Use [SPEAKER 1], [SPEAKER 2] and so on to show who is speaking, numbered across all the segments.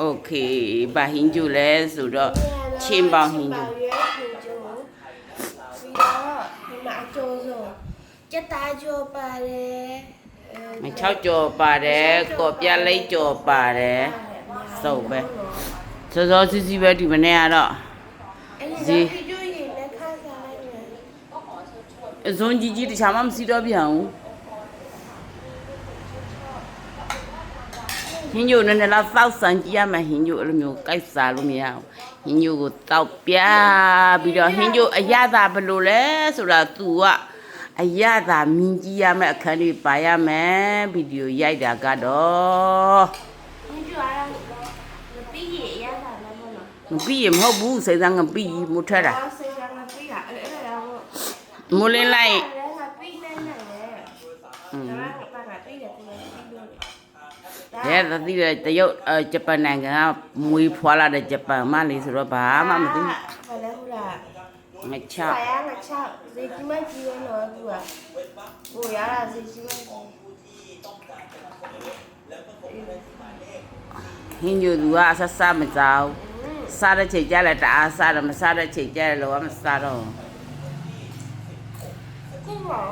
[SPEAKER 1] โอเคဘာဟင်းကျူလဲဆိုတော့ချင်းပေါင်းဟင်းကျူ
[SPEAKER 2] ရွက်ဟင်းကျူပြီးတော့ဒီမှာအကျိုးဆုံးကြက်သားကြောပါတယ်အဲ
[SPEAKER 1] မချောက်ကြော်ပါတယ်ကော်ပြလိတ်ကြော်ပါတယ်စုပ်ပဲစောစောစီစီပဲဒီမနေ့ကတော့
[SPEAKER 2] အဲ့
[SPEAKER 1] ဇီ
[SPEAKER 2] ဒီဗီဒီယိုရေးနဲ့ခါစားလိုက်မယ်
[SPEAKER 1] အစုံကြီးကြီးတခြားမှမစီတော့ပြန်ဘူး ဟင်းကျူနည်းနည်းလောက်သောက်ဆန်ကြည့်ရမယ်ဟင်းကျူအဲ့လိုမျိုးကြိုက်စားလို့မရဘူးဟင်းကျူကိုတောက်ပြပြီးတော့ဟင်းကျူအရသာဘယ်လိုလဲဆိုတာ तू ကအရသာမြင်ကြည့်ရမယ်အခန်းလေးပါရမယ်ဗီဒီယိုရိုက်တာကတော့
[SPEAKER 2] ဟင်းကျူအားလုံးမပြီးရရတာလည်းမဟုတ်လား
[SPEAKER 1] မပြီးရမဟုတ်ဘူးစိတ်သားငပိမထက်တာ
[SPEAKER 2] အော်ဆေးကမပြီးတာအဲ့အဲ့ဒါတော့
[SPEAKER 1] မိုးလင်းလိုက် ရဲသတိရတရုတ်အဲဂျပန်နိုင်ငံကမွေးဖွာလာတဲ့ဂျပန်မလေးဆိုတော့ဘာမှမသိ
[SPEAKER 2] ဘာလဲဟိုလား
[SPEAKER 1] ဘူးငချ
[SPEAKER 2] ဆာယာငါချောက်ဇေကြီးမကြီးရောနော်သူကဟိုရတာဇေကြီးမကြီး
[SPEAKER 1] ဟင်းညူသူကအဆက်ဆက်မကြောက်စားတဲ့ချိန်ကျလဲတအားစားတယ်မစားတဲ့ချိန်ကျလဲလောကမစားတော့
[SPEAKER 2] ကိုရော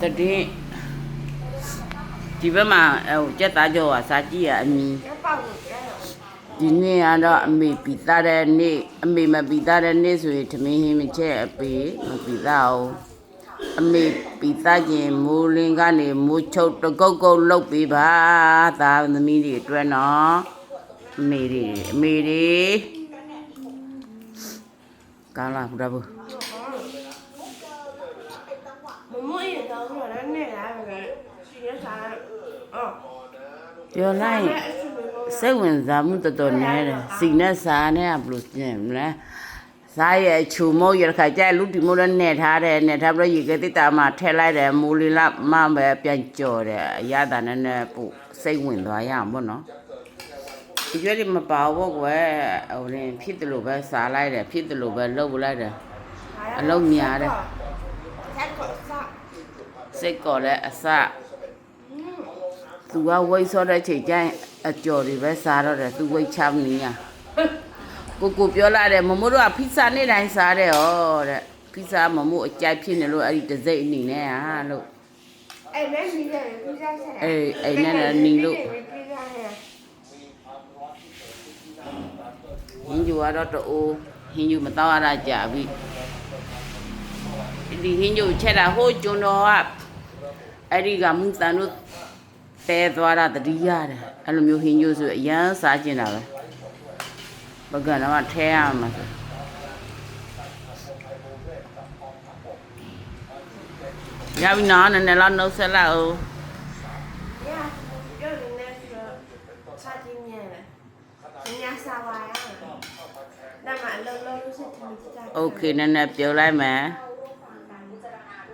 [SPEAKER 1] တတိဒီဘက်မှာဟိုကြက်သားကြောကစားကြည့်ရအမီ
[SPEAKER 2] ရပောက်လို့ကျတော့
[SPEAKER 1] ဒီနေ့ကတော့အမေပီသားတဲ့နေ့အမေမပီသားတဲ့နေ့ဆိုရင်သမင်းဟင်းမချက်အပေမပီသားအောင်အမေပီသားခြင်းမိုးလင်းကနေမိုးချုပ်တကုတ်ကုတ်လုတ်ပေးပါသားသမီးတွေအတွက်နော်အမေတွေအမေတွေကောင်းလားဘုရားဘု
[SPEAKER 2] မမွေးရတော့တော့လည်းနဲ့လာပဲရှင်ရစားအော်
[SPEAKER 1] ပြောလိုက်စိတ်ဝင်စားမှုတော်တော်နည်းတယ်စီနဲ့စားနဲ့ကဘယ်လိုပြင်မလဲစားရဲ့ချူမိုးရခါကျလူတီမိုးလည်းနဲ့ထားတယ်နဲ့ထားပြီးရေကတိတာမှာထည့်လိုက်တယ်မူလီလာမပဲပြန်ကြော်တယ်အရသာနဲ့နဲ့ပို့စိတ်ဝင်သွားရအောင်ပေါ့နော်ဒီကျွဲဒီမပါဘူးကွယ်ဟိုရင်ဖြစ်တယ်လို့ပဲစားလိုက်တယ်ဖြစ်တယ်လို့ပဲလုပ်လိုက်တယ်
[SPEAKER 2] ဆက်ကောစား
[SPEAKER 1] စိတ်ကော်လည်းအစ သူကဝိတ်စောတဲ့ချိန်ကျရင်အကျော်တွေပဲစားတော့တယ်သူဝိတ်ချမ်းနေရကိုကိုပြောလာတယ်မမိုးတို့ကဖိဇာနေ့တိုင်းစားတယ်ဟောတဲ့ဖိဇာမမိုးအကြိုက်ဖြစ်နေလို့အဲ့ဒီတစ်စိတ်အနေနဲ့ဟာလို့
[SPEAKER 2] အဲ့နဲ့နေတယ်ပြစားဆက်
[SPEAKER 1] အေးအဲ့နဲ့လည်းနီလို့
[SPEAKER 2] ပြစားဟဲ့
[SPEAKER 1] ဟင်းယူကတော့တူဟင်းယူမတော့ရတာကြာပြီဒီဟင်းယူချက်တာဟိုကျွန်းတော်ကအဲ့ဒီကမူတန်တို့ တဲသွားတာတတိရတယ်အဲ့လိုမျိုးဟင်းယူဆိုအရန်စားကျင်တာပဲဘဂန်တော့ထဲရမှာဆိုရပြီနော်နည်းနည်းလောက်နှုတ်ဆက်လိုက်အောင်
[SPEAKER 2] ရပြောနေတယ်ဆိုစားကြည့်နေတယ်ညစားပါရဒါမှအလုံးလုံးလို့ဆက်တယ်ကြည့်
[SPEAKER 1] โอเคနည်းနည်းပြောလိုက်မယ်
[SPEAKER 2] ဟ